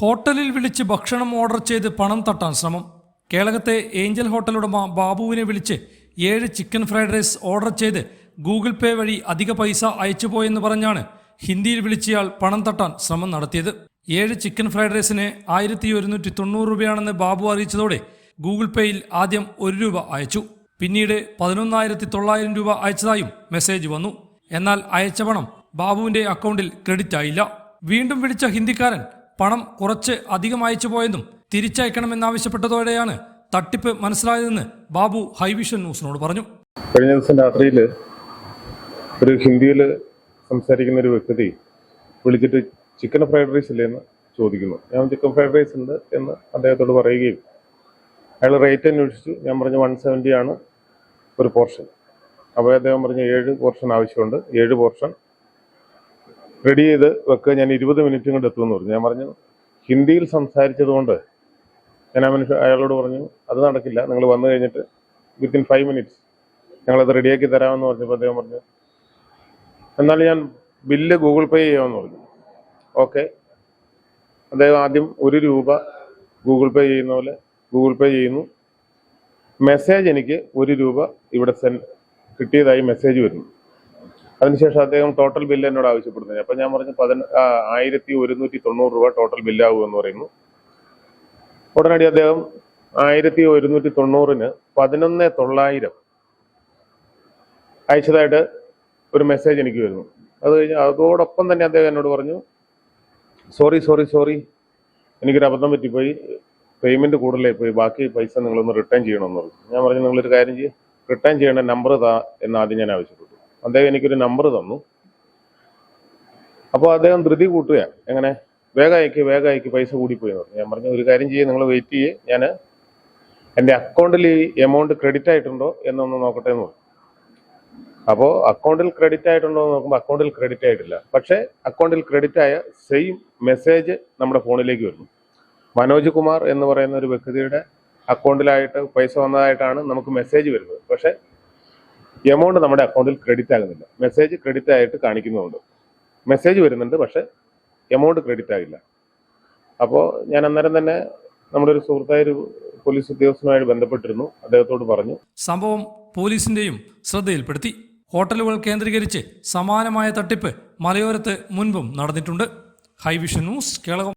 ഹോട്ടലിൽ വിളിച്ച് ഭക്ഷണം ഓർഡർ ചെയ്ത് പണം തട്ടാൻ ശ്രമം. കേളകത്തെ ഏഞ്ചൽ ഹോട്ടൽ ഉടമ ബാബുവിനെ വിളിച്ച് ഏഴ് ചിക്കൻ ഫ്രൈഡ് റൈസ് ഓർഡർ ചെയ്ത് ഗൂഗിൾ പേ വഴി അധിക പൈസ അയച്ചുപോയെന്ന് പറഞ്ഞാണ് ഹിന്ദിയിൽ വിളിച്ചയാൾ പണം തട്ടാൻ ശ്രമം നടത്തിയത്. ഏഴ് ചിക്കൻ ഫ്രൈഡ് റൈസിന് ആയിരത്തി ഒരുന്നൂറ്റി തൊണ്ണൂറ് രൂപയാണെന്ന് ബാബു അറിയിച്ചതോടെ ഗൂഗിൾ പേയിൽ ആദ്യം ഒരു രൂപ അയച്ചു. പിന്നീട് പതിനൊന്നായിരത്തി തൊള്ളായിരം രൂപ അയച്ചതായും മെസ്സേജ് വന്നു. എന്നാൽ അയച്ച പണം ബാബുവിന്റെ അക്കൗണ്ടിൽ ക്രെഡിറ്റ് ആയില്ല വീണ്ടും വിളിച്ച ഹിന്ദിക്കാരൻ പണം കുറച്ച് അധികം അയച്ചു പോയെന്നും തിരിച്ചയക്കണമെന്നാവശ്യപ്പെട്ടതോടെയാണ് തട്ടിപ്പ് മനസ്സിലായതെന്ന് ബാബു ഹൈവിഷൻ ന്യൂസിനോട് പറഞ്ഞു. കഴിഞ്ഞ ദിവസം രാത്രിയിൽ ഒരു ഹിന്ദിയിൽ സംസാരിക്കുന്ന ഒരു വ്യക്തി വിളിച്ചിട്ട് ചിക്കൻ ഫ്രൈഡ് റൈസ് ഇല്ലേ എന്ന് ചോദിക്കുന്നു. ഞാൻ ചിക്കൻ ഫ്രൈഡ് റൈസ് ഉണ്ട് എന്ന് അദ്ദേഹത്തോട് പറയുകയും അയാൾ റേറ്റ് അന്വേഷിച്ചു. ഞാൻ പറഞ്ഞു വൺ സെവന്റി ആണ് ഒരു പോർഷൻ അപ്പോൾ അദ്ദേഹം പറഞ്ഞു ഏഴ് പോർഷൻ ആവശ്യമുണ്ട്. ഏഴ് പോർഷൻ റെഡി ചെയ്ത് വെക്കുക. ഞാൻ ഇരുപത് മിനിറ്റും കൊണ്ട് എത്തുമെന്ന് പറഞ്ഞു. ഞാൻ പറഞ്ഞു ഹിന്ദിയിൽ സംസാരിച്ചത് കൊണ്ട് ഞാൻ ആ മനുഷ്യ അയാളോട് പറഞ്ഞു അത് നടക്കില്ല. നിങ്ങൾ വന്നു കഴിഞ്ഞിട്ട് വിത്തിൻ ഫൈവ് മിനിറ്റ്സ് ഞങ്ങളത് റെഡിയാക്കി തരാമെന്ന് പറഞ്ഞപ്പോൾ അദ്ദേഹം പറഞ്ഞു എന്നാൽ ഞാൻ ബില്ല് ഗൂഗിൾ പേ ചെയ്യാമെന്ന് പറഞ്ഞു. ഓക്കെ അദ്ദേഹം ആദ്യം ഒരു രൂപ ഗൂഗിൾ പേ ചെയ്യുന്ന പോലെ ഗൂഗിൾ പേ ചെയ്യുന്നു. മെസ്സേജ് എനിക്ക് ഒരു രൂപ ഇവിടെ സെൻ കിട്ടിയതായി മെസ്സേജ് വരുന്നു. അതിനുശേഷം അദ്ദേഹം ടോട്ടൽ ബില്ല് എന്നോട് ആവശ്യപ്പെടുന്നത് അപ്പം ഞാൻ പറഞ്ഞു പതിന ആയിരത്തി ഒരുന്നൂറ്റി തൊണ്ണൂറ് രൂപ ടോട്ടൽ ബില്ലാകും എന്ന് പറയുന്നു. ഉടനടി അദ്ദേഹം ആയിരത്തി ഒരുന്നൂറ്റി തൊണ്ണൂറിന് പതിനൊന്ന് തൊള്ളായിരം അയച്ചതായിട്ട് ഒരു മെസ്സേജ് എനിക്ക് വരുന്നു. അത് കഴിഞ്ഞ് അതോടൊപ്പം തന്നെ അദ്ദേഹം എന്നോട് പറഞ്ഞു സോറി സോറി സോറി എനിക്കൊരു അബദ്ധം പറ്റിപ്പോയി. പേയ്മെന്റ് കൂടുതലായി പോയി. ബാക്കി പൈസ നിങ്ങളൊന്ന് റിട്ടേൺ ചെയ്യണമെന്ന് പറഞ്ഞു. ഞാൻ പറഞ്ഞു നിങ്ങളൊരു കാര്യം ചെയ്യും. റിട്ടേൺ ചെയ്യേണ്ട നമ്പർ താ എന്ന് ആദ്യം ഞാൻ ആവശ്യപ്പെട്ടു. അദ്ദേഹം എനിക്കൊരു നമ്പർ തന്നു. അപ്പോൾ അദ്ദേഹം ധൃതി കൂട്ടുകയാണ് എങ്ങനെ? വേഗം അയക്ക് വേഗം അയക്ക് പൈസ കൂടിപ്പോയി എന്ന് ഞാൻ പറഞ്ഞു ഒരു കാര്യം ചെയ്യേ നിങ്ങൾ വെയിറ്റ് ചെയ്യേ. ഞാൻ എന്റെ അക്കൗണ്ടിൽ ഈ എമൗണ്ട് ക്രെഡിറ്റ് ആയിട്ടുണ്ടോ എന്നൊന്ന് നോക്കട്ടെ എന്ന് പറഞ്ഞു. അപ്പോൾ അക്കൗണ്ടിൽ ക്രെഡിറ്റ് ആയിട്ടുണ്ടോ എന്ന് നോക്കുമ്പോൾ അക്കൗണ്ടിൽ ക്രെഡിറ്റ് ആയിട്ടില്ല. പക്ഷേ അക്കൗണ്ടിൽ ക്രെഡിറ്റ് ആയ സെയിം മെസ്സേജ് നമ്മുടെ ഫോണിലേക്ക് വരുന്നു. മനോജ് കുമാർ എന്ന് പറയുന്ന ഒരു വ്യക്തിയുടെ അക്കൗണ്ടിലായിട്ട് പൈസ വന്നതായിട്ടാണ് നമുക്ക് മെസ്സേജ് വരുന്നത്. പക്ഷേ എമൗണ്ട് നമ്മുടെ അക്കൗണ്ടിൽ ക്രെഡിറ്റ് ആകുന്നില്ല. മെസ്സേജ് ക്രെഡിറ്റ് ആയിട്ട് കാണിക്കുന്നുണ്ട്. മെസ്സേജ് വരുന്നുണ്ട് പക്ഷേ എമൗണ്ട് ക്രെഡിറ്റ് ആകില്ല അപ്പോൾ ഞാൻ അന്നേരം തന്നെ നമ്മുടെ ഒരു സുഹൃത്തായ ഒരു പോലീസ് ഉദ്യോഗസ്ഥനുമായിട്ട് ബന്ധപ്പെട്ടിരുന്നു. അദ്ദേഹത്തോട് പറഞ്ഞു. സംഭവം പോലീസിന്റെയും ശ്രദ്ധയിൽപ്പെടുത്തി. ഹോട്ടലുകൾ കേന്ദ്രീകരിച്ച് സമാനമായ തട്ടിപ്പ് മലയോരത്ത് മുൻപും നടന്നിട്ടുണ്ട്. High vision news Kelakam.